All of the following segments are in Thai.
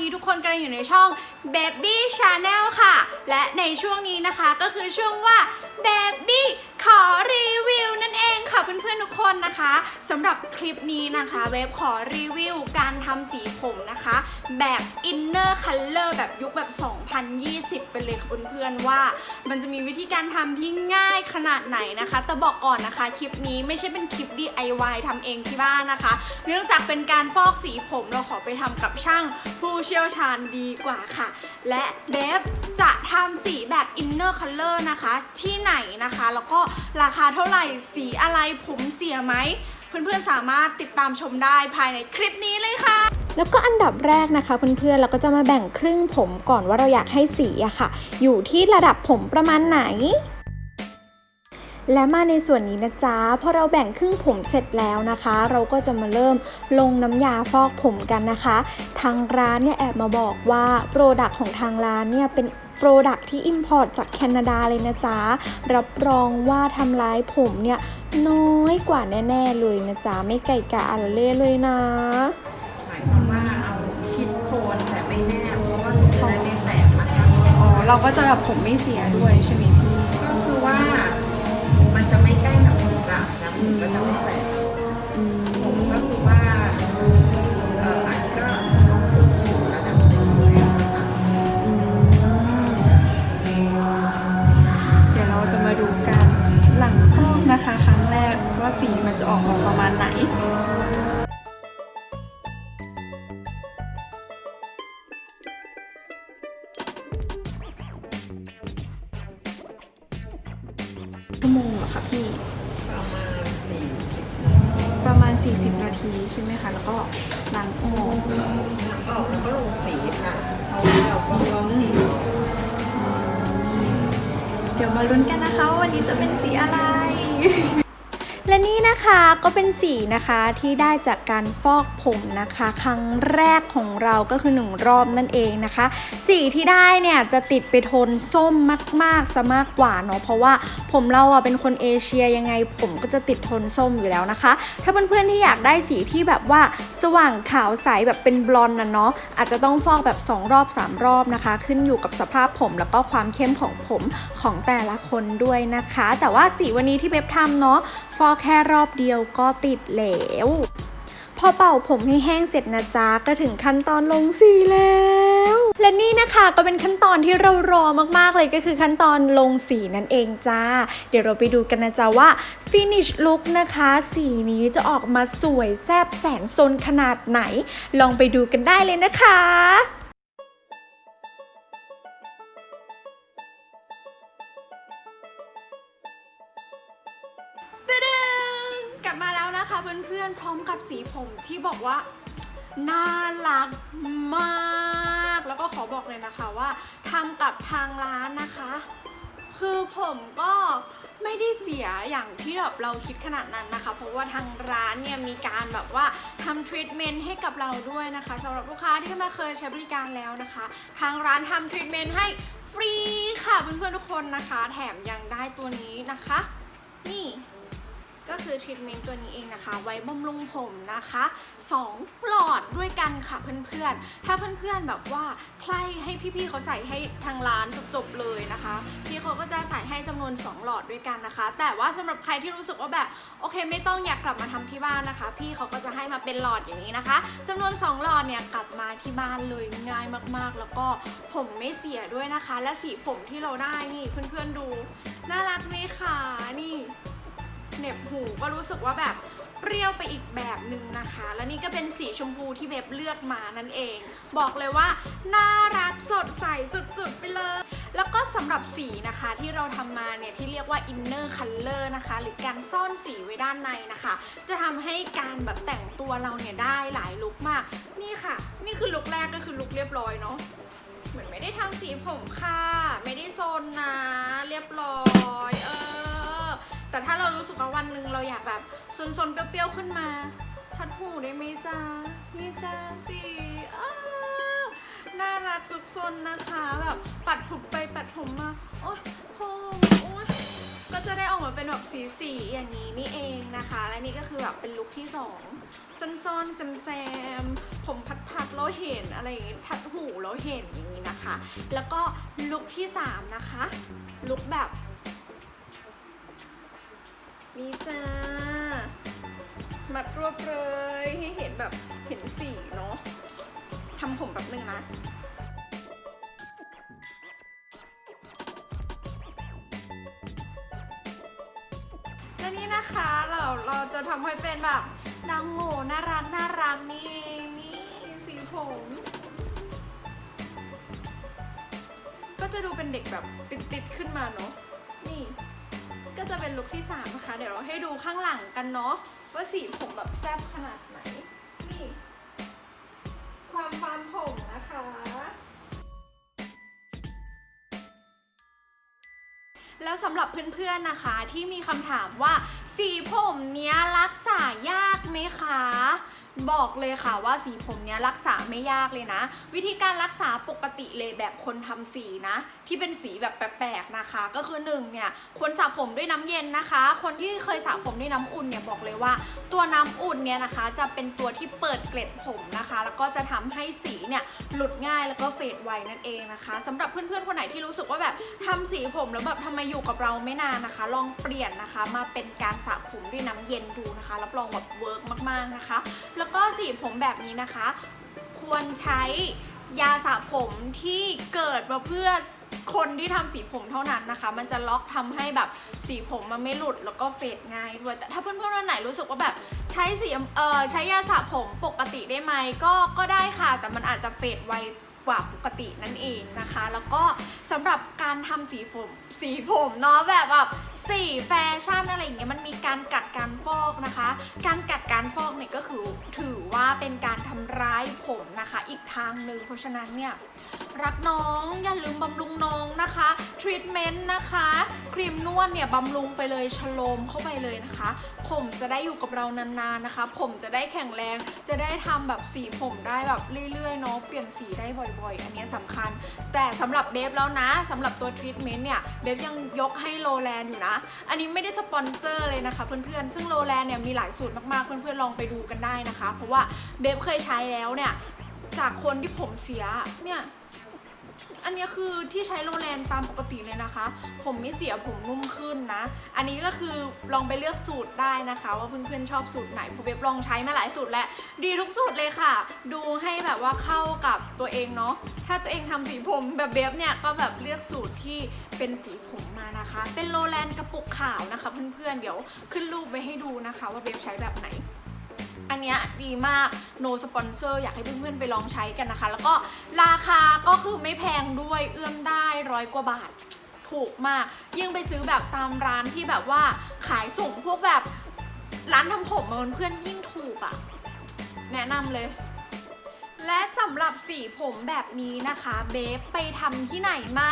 นี้ทุกคนกำลังอยู่ในช่อง Baby Channel ค่ะ และในช่วงนี้นะคะก็คือช่วงว่า Baby ขอรีวิว ค่ะเพื่อนๆทุกคนนะคะสำหรับคลิปนี้นะคะ เว็บขอรีวิวการทำสีผมนะคะ แบบ Inner Color แบบยุคแบบ 2020 ไปเลยค่ะเพื่อนๆว่า มันจะมีวิธีการทำที่ง่ายขนาดไหนนะคะ แต่บอกก่อนนะคะ คลิปนี้ไม่ใช่เป็นคลิป DIY ทำเองที่บ้านนะคะ เนื่องจากเป็นการฟอกสีผมเราขอไปทำกับช่างผู้เชี่ยวชาญดีกว่าค่ะ และเบฟจะทำสีแบบ Inner Color นะคะที่ไหนนะคะ แล้วก็ราคาเท่าไหร่สีอะไรผมเสียไหม เพื่อนๆสามารถติดตามชมได้ภายในคลิปนี้เลยค่ะ แล้วก็อันดับแรกนะคะเพื่อนๆเราก็จะมาแบ่งครึ่งผมก่อนว่าเราอยากให้สีอะค่ะ อยู่ที่ระดับผมประมาณไหน และมาในส่วนนี้นะจ๊ะพอเราแบ่งครึ่งผมเสร็จแล้วนะคะ เราก็จะมาเริ่มลงน้ำยาฟอกผมกันนะคะ ทางร้านเนี่ยแอบมาบอกว่าโปรดักของทางร้านเนี่ยเป็นโปรดักที่อิมพอร์ตจากแคนาดาเลยนะจ๊ะ รับรองว่าทำร้ายผมเนี่ย น้อยกว่าแน่ ๆ เลยนะจ๊ะ ไม่ไก่กะอะไรเล่เลยนะหมายความว่าเอาชิดโคนแต่ไม่แนบเพราะว่าจะได้ไม่แสบนะคะอ๋อเราก็จะแบบผมไม่เสียด้วยใช่ไหม ษะนะมันก็จะไม่แสบผมก็คือว่าเอ่ออันนี้ก็อยู่ระดับหนึ่งแล้วนะคะเดี๋ยวเราจะมาดูกันหลังฟอกนะคะครั้งแรกว่าสีมันจะออกมาประมาณไหน ชั่วโมงเหรอคะพี่ 40 นาทีใช่ไหมคะ แล้วก็ล้างออกออกแล้วก็ลงสีค่ะเราะว่าเราก็ร้องสีเดี๋ยวมาลุ้นกันนะคะว่าวันนี้จะเป็นสีอะไร นี่นะคะก็เป็นสีนะคะที่ได้จากการฟอกผมนะคะ ครั้งแรกของเราก็คือหนึ่งรอบนั่นเองนะคะ สีที่ได้เนี่ยจะติดไปโทนส้มมากๆซะมากกว่าเนาะเพราะว่าผมเราอะเป็นคนเอเชียยังไงผมก็จะติดโทนส้มอยู่แล้วนะคะ ถ้าเพื่อนๆที่อยากได้สีที่แบบว่าสว่างขาวใสแบบเป็นบลอนด์นะเนาะอาจจะต้องฟอกแบบ 2 รอบ 3 รอบนะคะ ขึ้นอยู่กับสภาพผมแล้วก็ความเข้มของผมของแต่ละคนด้วยนะคะ แต่ว่าสีวันนี้ที่เบบทำเนาะฟอกแค่รอบเดียวก็ติดแล้ว พอเป่าผมให้แห้งเสร็จนะจ๊ะ ก็ถึงขั้นตอนลงสีแล้วและนี่นะคะก็เป็นขั้นตอนที่เรารอมากๆเลยก็คือขั้นตอนลงสีนั่นเองจ้า เดี๋ยวเราไปดูกันนะจ๊ะว่า finish look นะคะ สีนี้จะออกมาสวยแซ่บแสนซนขนาดไหน ลองไปดูกันได้เลยนะคะตึ๊ด เพื่อนๆ พร้อมกับสีผมที่บอกว่าน่ารักมาก แล้วก็ขอบอกเลยนะคะว่าทำกับทางร้านนะคะ คือผมก็ไม่ได้เสียอย่างที่แบบเราคิดขนาดนั้นนะคะ เพราะว่าทางร้านเนี่ยมีการแบบว่าทำทรีทเมนต์ให้กับเราด้วยนะคะสำหรับลูกค้าที่มาเคยใช้บริการแล้วนะคะ ทางร้านทำทรีทเมนต์ให้ฟรีค่ะเพื่อนๆทุกคนนะคะ แถมยังได้ตัวนี้นะคะ นี่ ก็คือทรีทเมนต์ตัวนี้เองนะคะ ไว้บำรุงผมนะคะ 2 หลอดด้วยกันค่ะเพื่อนๆ ถ้าเพื่อนๆแบบว่าใครให้พี่ๆเขาใส่ให้ทางร้านจบๆเลยนะคะ พี่เขาก็จะใส่ให้จำนวน 2 หลอดด้วยกันนะคะ แต่ว่าสำหรับใครที่รู้สึกว่าแบบโอเค ไม่ต้องอยากกลับมาทำที่บ้านนะคะ พี่เขาก็จะให้มาเป็นหลอดอย่างนี้นะคะจำนวน 2 หลอดเนี่ยกลับมาที่บ้านเลยง่ายมากๆ แล้วก็ผมไม่เสียด้วยนะคะ และสีผมที่เราได้นี่เพื่อนๆดูน่ารักไหมคะนี่ เหน็บหูก็รู้สึกว่าแบบเปรี้ยวไปอีกแบบหนึ่งนะคะ และนี่ก็เป็นสีชมพูที่เบบเลือกมานั่นเอง บอกเลยว่า น่ารักสดใสสุดๆไปเลย แล้วก็สำหรับสีนะคะที่เราทำมาเนี่ยที่เรียกว่า inner color นะคะ หรือการซ่อนสีไว้ด้านในนะคะ จะทำให้การแบบแต่งตัวเราเนี่ยได้หลายลุคมาก นี่ค่ะ นี่คือลุคแรกก็คือลุคเรียบร้อยเนาะเหมือนไม่ได้ทำสีผมค่ะ ไม่ได้โซนนะ เรียบร้อย เออ แต่ถ้าเรารู้สึกว่าวันหนึ่งเราอยากแบบซนๆเปรี้ยวๆขึ้นมาทัดหูได้ไหมจ้านี่จ้าสิน่ารักสุกซนนะคะแบบปัดผมไปปัดผมมาโอ๊ยผมโอ๊ยก็จะได้ออกมาเป็นแบบสีสีอย่างนี้นี่เองนะคะ และนี่ก็คือแบบเป็นลุคที่สองซ่อนๆแซมๆผมพัดๆแล้วเห็นอะไรอย่างงี้ทัดหูแล้วเห็นอย่างนี้นะคะ แล้วก็ลุคที่สามนะคะลุคแบบ นี่จ้า มัดรวบเลยให้เห็นแบบเห็นสีเนาะทำผมแบบนึงนะและนี่นะคะเราเราจะทำให้เป็นแบบนางโง่น่ารักน่ารักนี่เองนี่สีผม ก็จะดูเป็นเด็กแบบติดๆขึ้นมาเนาะ ก็จะเป็นลุคที่สามนะคะ เดี๋ยวเราให้ดูข้างหลังกันเนาะว่าสีผมแบบแซ่บขนาดไหน นี่ ความฟามผมนะคะแล้วสำหรับเพื่อนๆนะคะที่มีคำถามว่าสีผมเนี้ยรายากไหมคะ บอกเลยค่ะว่าสีผมเนี้ยรักษาไม่ยากเลยนะ วิธีการรักษาปกติเลยแบบคนทำสีนะ ที่เป็นสีแบบแปลกๆนะคะ ก็คือหนึ่งเนี่ยควรสระผมด้วยน้ำเย็นนะคะ คนที่เคยสระผมด้วยน้ำอุ่นเนี่ยบอกเลยว่า ตัวน้ำอุ่นเนี่ยนะคะ จะเป็นตัวที่เปิดเกล็ดผมนะคะ แล้วก็จะทำให้สีเนี่ยหลุดง่ายแล้วก็เฟดไวนั่นเองนะคะสำหรับเพื่อนๆคนไหนที่รู้สึกว่าแบบทำสีผมแล้วแบบทำไมอยู่กับเราไม่นานนะคะ ลองเปลี่ยนนะคะมาเป็นการสระผมด้วยน้ำเย็นดูนะคะรับรองแบบเวิร์กมากๆนะคะ แล้วก็็สีผมแบบนี้นะคะ ควรใช้ยาสระผมที่เกิดมาเพื่อคนที่ทำสีผมเท่านั้นนะคะ มันจะล็อกทำให้แบบสีผมมันไม่หลุดแล้วก็เฟดง่ายด้วย แต่ถ้าเพื่อนๆคนไหนรู้สึกว่าแบบใช้สีเอ่อใช้ยาสระผมปกติได้ไหมก็ก็ได้ค่ะ แต่มันอาจจะเฟดไวกว่าปกตินั่นเองนะคะ แล้วก็สำหรับการทำสีผมสีผมเนาะแบบแบบ สีแฟชั่นอะไรอย่างเงี้ยมันมีการกัดการฟอกนะคะ การกัดการฟอกเนี่ยก็คือถือว่าเป็นการทำร้ายผมนะคะ อีกทางหนึ่งเพราะฉะนั้นเนี่ยรักน้องอย่าลืมบำรุงน้องนะคะทรีทเมนต์นะคะครีมนวดเนี่ยบำรุงไปเลยชโลมเข้าไปเลยนะคะ ผมจะได้อยู่กับเรานานๆนะคะ ผมจะได้แข็งแรงจะได้ทำแบบสีผมได้แบบเรื่อยๆเนาะเปลี่ยนสีได้บ่อยๆ อันเนี้ยสำคัญ แต่สำหรับเบฟแล้วนะสำหรับตัวทรีทเมนต์เนี่ยเบฟยังยกให้โลแลนอยู่นะอันนี้ไม่ได้สปอนเซอร์เลยนะคะเพื่อนๆ ซึ่งโลแลนเนี่ยมีหลายสูตรมากๆ เพื่อนๆ ลองไปดูกันได้นะคะ เพราะว่าเบฟเคยใช้แล้วเนี่ย จากคนที่ผมเสียเนี่ย อันนี้คือที่ใช้โรแลนตามปกติเลยนะคะ ผมไม่เสียผมนุ่มขึ้นนะ อันนี้ก็คือลองไปเลือกสูตรได้นะคะ ว่าเพื่อนๆชอบสูตรไหนผมเว็บลองใช้มาหลายสูตรแล้วดีทุกสูตรเลยค่ะ ดูให้แบบว่าเข้ากับตัวเองเนาะ ถ้าตัวเองทำสีผมแบบเบฟเนี่ยก็แบบเลือกสูตรที่เป็นสีผมมานะคะ เป็นโรแลนกระปุกขาวนะคะ เพื่อนๆเดี๋ยวขึ้นรูปไว้ให้ดูนะคะ ว่าเบฟใช้แบบไหน อันเนี้ยดีมาก no sponsor อยากให้เพื่อนๆไปลองใช้กันนะคะ แล้วก็ราคาก็คือไม่แพงด้วยเอื้อมได้ร้อยกว่าบาท ถูกมาก ยิ่งไปซื้อแบบตามร้านที่แบบว่าขายส่งพวกแบบร้านทำผมมันเพื่อนยิ่งถูกอะ่ะ แนะนำเลย และสำหรับสีผมแบบนี้นะคะ เบฟไปทำที่ไหนมา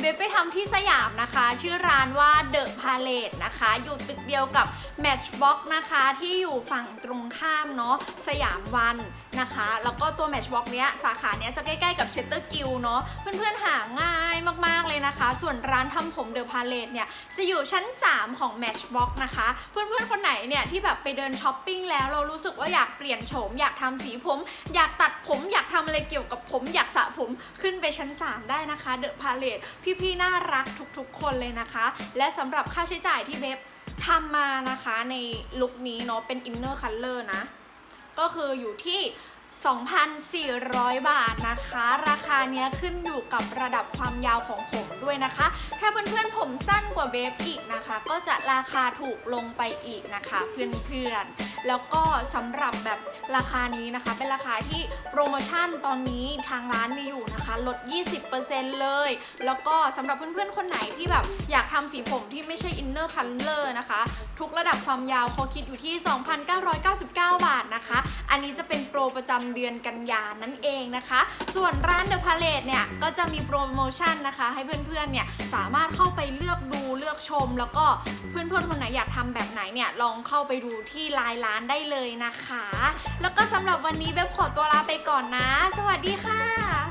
เบฟไปทำที่สยามนะคะ ชื่อร้านว่า The Palette นะคะ อยู่ตึกเดียวกับ Matchbox นะคะ ที่อยู่ฝั่งตรงข้ามเนาะสยามวันนะคะ แล้วก็ตัว Matchbox เนี้ยสาขาเนี้ยจะใกล้ๆกับ Shutter Guild เนาะเพื่อนๆหาง่ายมากๆเลยนะคะ ส่วนร้านทำผม The Palette เนี่ยจะอยู่ชั้น 3 ของ Matchbox นะคะ เพื่อนๆคนไหนเนี่ยที่แบบไปเดินช้อปปิ้งแล้วเรารู้สึกว่าอยากเปลี่ยนโฉมอยากทำสีผม อยากตัดผมมอยากทำอะไรเกี่ยวกับผมอยากสระผมขึ้นไปชั้น 3 ได้นะคะเดอะพาเลทพี่ๆน่ารักทุกๆ คนเลยนะคะ และสำหรับค่าใช้จ่ายที่เบบทำมานะคะในลุคนี้เนาะเป็นอินเนอร์คัลเลอร์นะ ก็คืออยู่ที่ 2,400 บาทนะคะ ราคาเนี้ยขึ้นอยู่กับระดับความยาวของผมด้วยนะคะ ถ้าเพื่อนๆผมสั้นกว่าเบฟอีกนะคะ ก็จะราคาถูกลงไปอีกนะคะ เพื่อนๆ แล้วก็สำหรับแบบราคานี้นะคะ เป็นราคาที่โปรโมชั่นตอนนี้ทางร้านมีอยู่นะคะ ลด 20%เลย แล้วก็สำหรับเพื่อนๆ คนไหนที่แบบอยากทำสีผมที่ไม่ใช่อินเนอร์คัลเลอร์นะคะ ทุกระดับความยาวเขาคิดอยู่ที่ 2,999 บาทนะคะ อันนี้จะเป็นโปรประจำเดือนกันยานั่นเองนะคะ ส่วนร้าน The Palette เนี่ยก็จะมีโปรโมชั่นนะคะ ให้เพื่อนๆ เนี่ยสามารถเข้าไปเลือกดูเลือกชม แล้วก็เพื่อนๆ คนไหนอยากทำแบบไหนเนี่ยลองเข้าไปดูที่ไลน์ร้านได้เลยนะคะ แล้วก็สำหรับวันนี้เบบขอตัวลาไปก่อนนะ สวัสดีค่ะ